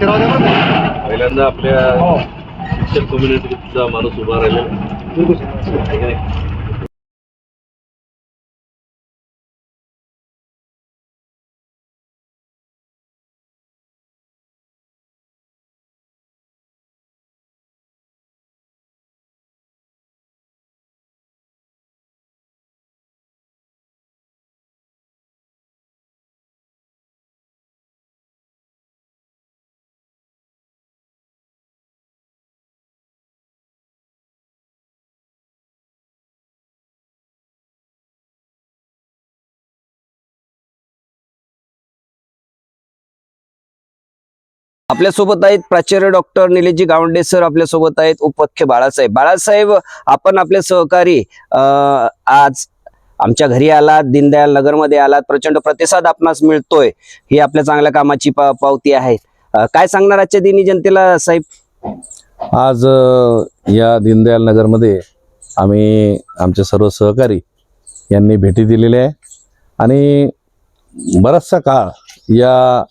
पहिल्यांदा आपल्या हो. शिक्षण कम्युनिटीचा माणूस उभा राहिलेला आपल्यासोबत आहेत प्राचार्य डॉक्टर निलेशजी गावंडे सर आपल्यासोबत आहेत उपाख्य बाळासाहेब. बाळासाहेब आपण आपले सहकारी आज आमच्या घरी आलात दीनदयाल नगरमध्ये आलात प्रचंड प्रतिसाद आपणास मिळतोय. ही आपल्या चांगल्या कामाची पा- पावती आहे काय सांगणार आजच्या दिनी जनतेला साहेब? आज या दीनदयाल नगरमध्ये आम्ही आमचे सर्व सहकारी यांनी भेटी दिलेल्या आहे. आणि बराचसा काळ या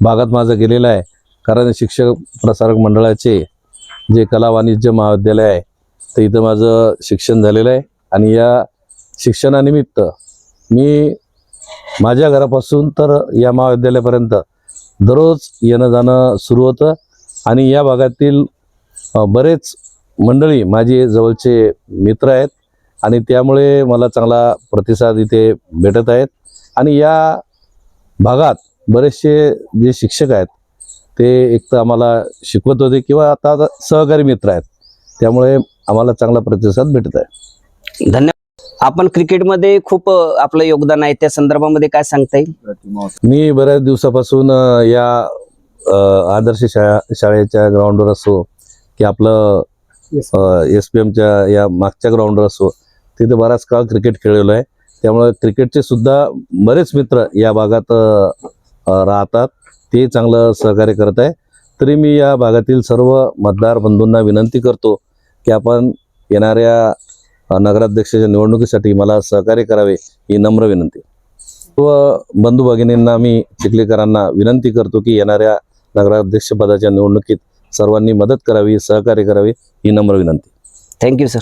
भागात माझा गेलेला आहे. कारण शिक्षक प्रसारक मंडळाचे जे कला वाणिज्य महाविद्यालय आहे तर इथं माझं शिक्षण झालेलं आहे. आणि या शिक्षणानिमित्त मी माझ्या घरापासून तर या महाविद्यालयापर्यंत दररोज येणं जाणं सुरू होतं. आणि या भागातील बरेच मंडळी माझे जवळचे मित्र आहेत. आणि त्यामुळे मला चांगला प्रतिसाद इथे भेटत आहेत. आणि या भागात बरेचसे जे शिक्षक आहेत ते एक तर आम्हाला शिकवत होते किंवा आता आता सहकारी मित्र आहेत. त्यामुळे आम्हाला चांगला प्रतिसाद भेटत आहे. धन्यवाद. आपण क्रिकेटमध्ये खूप आपलं योगदान आहे. त्या संदर्भामध्ये काय सांगता येईल? मी बऱ्याच दिवसापासून या आदर्श शाळा शाळेच्या ग्राउंडवर असो की आपलं एस पी एमच्या या मागच्या ग्राउंडवर असो तिथे बराच काळ क्रिकेट खेळलेलो आहे. त्यामुळे क्रिकेटचे सुद्धा बरेच मित्र या भागात राहतात. ते चांगलं सहकार्य करत आहे. तरी मी या भागातील सर्व मतदार बंधूंना विनंती करतो की आपण येणाऱ्या नगराध्यक्षाच्या निवडणुकीसाठी मला सहकार्य करावे ही नम्र विनंती. व बंधू भगिनींना मी चिखलीकरांना विनंती करतो की येणाऱ्या नगराध्यक्षपदाच्या निवडणुकीत सर्वांनी मदत करावी सहकार्य करावे ही नम्र विनंती. Thank you sir